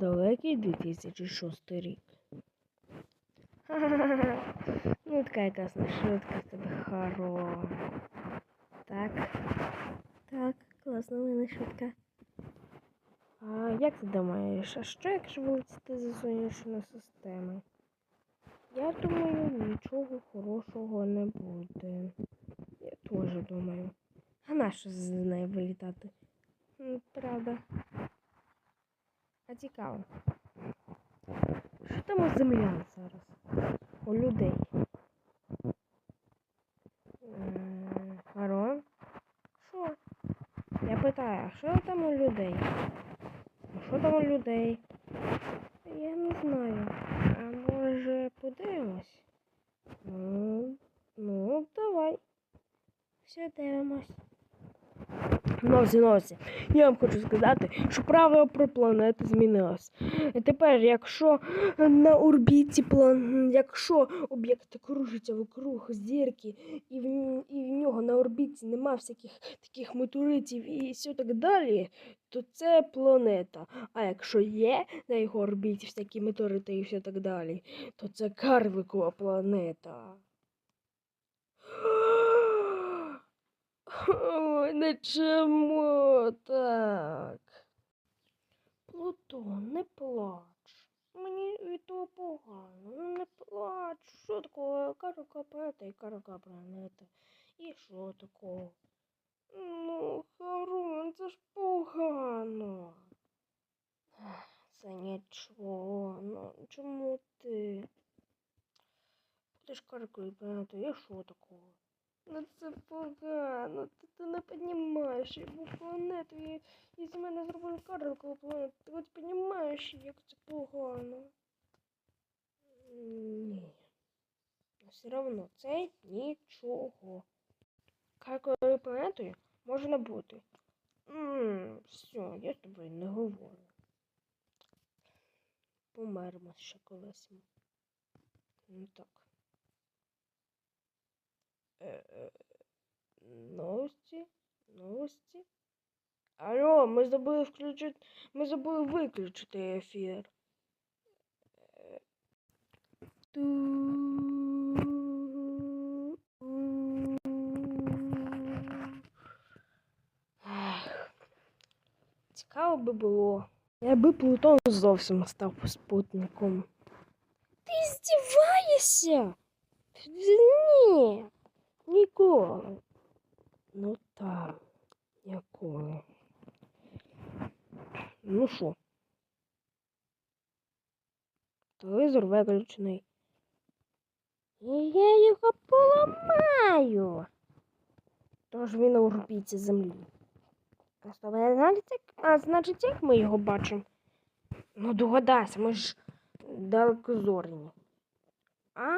далекий 2006 рік. Ну, така якась шутка в тебе хоро. Так. Так, класна в мене шутка. А як ти думаєш, а що якщо вилетіти за сонячної системи? Я думаю, нічого хорошого не буде. Я теж думаю. А нащо з нею вилітати? Правда. А цікаво. Що там у землян зараз? У людей? Арон? Що? Я питаю, а що там у людей? Що там у людей? Я не знаю. А може подивимось? Ну, ну, давай. Все дивимось. Носі, носі. Я вам хочу сказати, що правило про планети змінилось. Тепер, якщо на орбіті план... якщо об'єкт кружиться вокруг зірки, і в, і в нього на орбіті нема всяких таких метеоритів і все так далі, то це планета. А якщо є на його орбіті всякі метеорити і все так далі, то це карликова планета. Ой, не чому так? Плутон, не плач. Мені від того погано. Ну не плач. Що такого? Карака планета і карака планета. І що такого? Ну, Харун, це ж погано. Це нічого. Ну, чому ти? Будеш каракою планетою, і що такого? Ну це погано, ти, ти не піднімаєш яку планету і, і з мене зробили карликову планету. Ти от піднімаєш, як це погано. Ні. Но все одно це нічого. Карликовою планетою можна бути. Ммм, все, я з тобою не говорю. Помермо ще колись. Ну так. Новості? Новості? Алло, ми забули включити. Ми забули виключити ефір. Е, ту- Ех, Цікаво би було. Якби Плутон зовсім став спутником. Ти здіваєшся? Ні. Ніколи. Ну так, ніколи. Ну що? Телевізор виключений. Я його поламаю. Тож він у орбіті землі. А а значить, як ми його бачимо? Ну, догадайся, ми ж далекозорні. А,